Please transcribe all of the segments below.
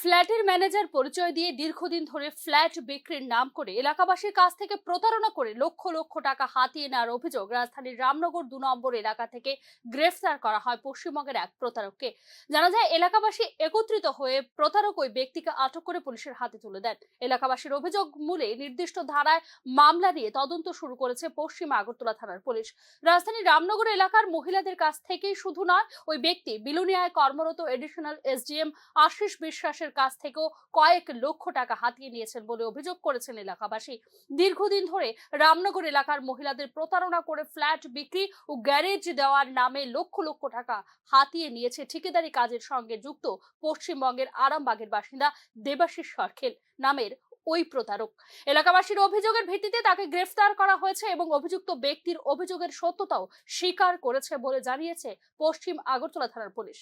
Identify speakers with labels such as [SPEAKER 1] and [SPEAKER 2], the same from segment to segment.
[SPEAKER 1] ফ্ল্যাটের ম্যানেজার পরিচয় দিয়ে দীর্ঘদিন ধরে ফ্ল্যাট বিক্রির নাম করে এলাকাবাসীর কাছ থেকে প্রতারণা করে লক্ষ লক্ষ টাকা হাতিয়ে নেওয়ার অভিযোগ রাজধানীর রামনগর দু নম্বর এলাকা থেকে গ্রেফতার করা হয় পশ্চিমবঙ্গের এক প্রতারককে। জানা যায়, এলাকাবাসী একত্রিত হয়ে প্রতারক ওই ব্যক্তিকে আটক করে পুলিশের হাতে তুলে দেন। এলাকাবাসীর অভিযোগ মূলে নির্দিষ্ট ধারায় মামলা নিয়ে তদন্ত শুরু করেছে পশ্চিম আগরতলা থানার পুলিশ। রাজধানীর রামনগর এলাকার মহিলাদের কাছ থেকেই শুধু নয়, ওই ব্যক্তি বিলুনিয়ায় কর্মরত এডিশনাল এসডিএম আশিস বিশ্বাসের কাছ থেকেও কয়েক লক্ষ টাকা হাতিয়ে নিয়েছেন বলে অভিযোগ করেছেন এলাকাবাসী। দীর্ঘদিন ধরে রামনগর এলাকার মহিলাদের প্রতারণা করে ফ্ল্যাট বিক্রি ও গ্যারেজ দেওয়ার নামে লক্ষ লক্ষ টাকা হাতিয়ে নিয়েছে ঠিকাদারি কাজের সঙ্গে যুক্ত পশ্চিমবঙ্গের আরামবাগের বাসিন্দা দেবাশিস সরখেল নামের ওই প্রতারক। এলাকাবাসীর অভিযোগের ভিত্তিতে তাকে গ্রেফতার করা হয়েছে এবং অভিযুক্ত ব্যক্তির অভিযোগের সত্যতাও স্বীকার করেছে বলে জানিয়েছে পশ্চিম আগরতলা থানার পুলিশ।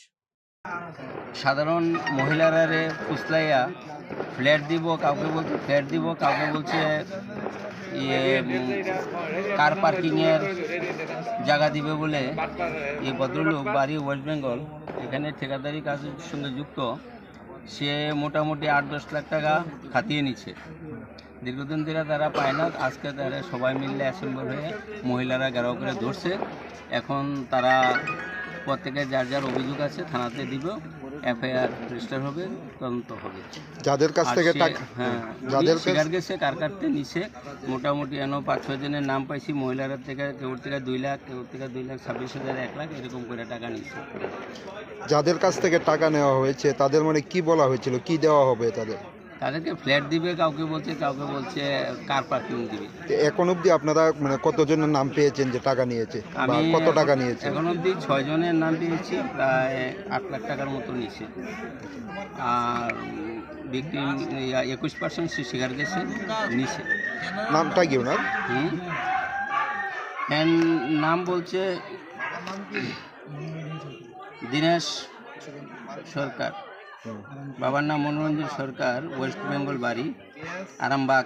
[SPEAKER 2] সাধারণ মহিলারা রে ফুসলাইয়া ফ্ল্যাট দিব, কাউকে বলছে ফ্ল্যাট দিব, কাউকে বলছে ইয়ে কার পার্কিংয়ের জায়গা দিবে বলে এই ভদ্রলোক বাড়ি ওয়েস্ট বেঙ্গল এখানে ঠিকাদারি কাজের সঙ্গে যুক্ত, সে মোটামুটি আট দশ লাখ টাকা খাতিয়ে নিচ্ছে। দীর্ঘদিন ধরে তারা পায় না, আজকে তারা সবাই মিলে অ্যাসেম্বল হয়ে মহিলারা ঘেরাও করে ধরছে। এখন তারা প্রত্যেকের যার যার অভিযোগ আছে থানাতে দিব এফআইআর রেজিস্টার হবে তদন্ত হবে।
[SPEAKER 3] যাদের কাছ থেকে টাকা
[SPEAKER 2] হ্যাঁ
[SPEAKER 3] যাদের কাছ-
[SPEAKER 2] স্বীকার গেছে কার কাটতে নিছে মোটামুটি এন পাঁচ ছয় জনের নাম পাইছি মহিলারা থেকে কেউ থেকে দুই লাখ কেউ থেকে দুই লাখ ছাব্বিশ হাজার এক লাখ এরকম করে টাকা নিচ্ছে
[SPEAKER 3] যাদের কাছ থেকে টাকা নেওয়া হয়েছে তাদের মানে কি বলা হয়েছিল? কি দেওয়া হবে তাদের?
[SPEAKER 2] তাদেরকে ফ্ল্যাট দিবে কাউকে বলছে কাউকে বলছে কার পার্কিং দিবে।
[SPEAKER 3] এখন অবধি আপনারা মানে কতজনের নাম পেয়েছেন যে টাকা নিয়েছে? বা কত টাকা নিয়েছে?
[SPEAKER 2] এখন অবধি ছয় জনের নাম পেয়েছি প্রায় আট লাখ টাকার মতো নিচ্ছে আর বিক্রি একুশ পার্সেন্ট স্বীকার গেছে নিছে
[SPEAKER 3] নামটা কি ওনার?
[SPEAKER 2] এর নাম বলছে দীনেশ সরকার। বাবার নাম মনোরঞ্জন সরকার ওয়েস্ট বেঙ্গল বাড়ি আরামবাগ।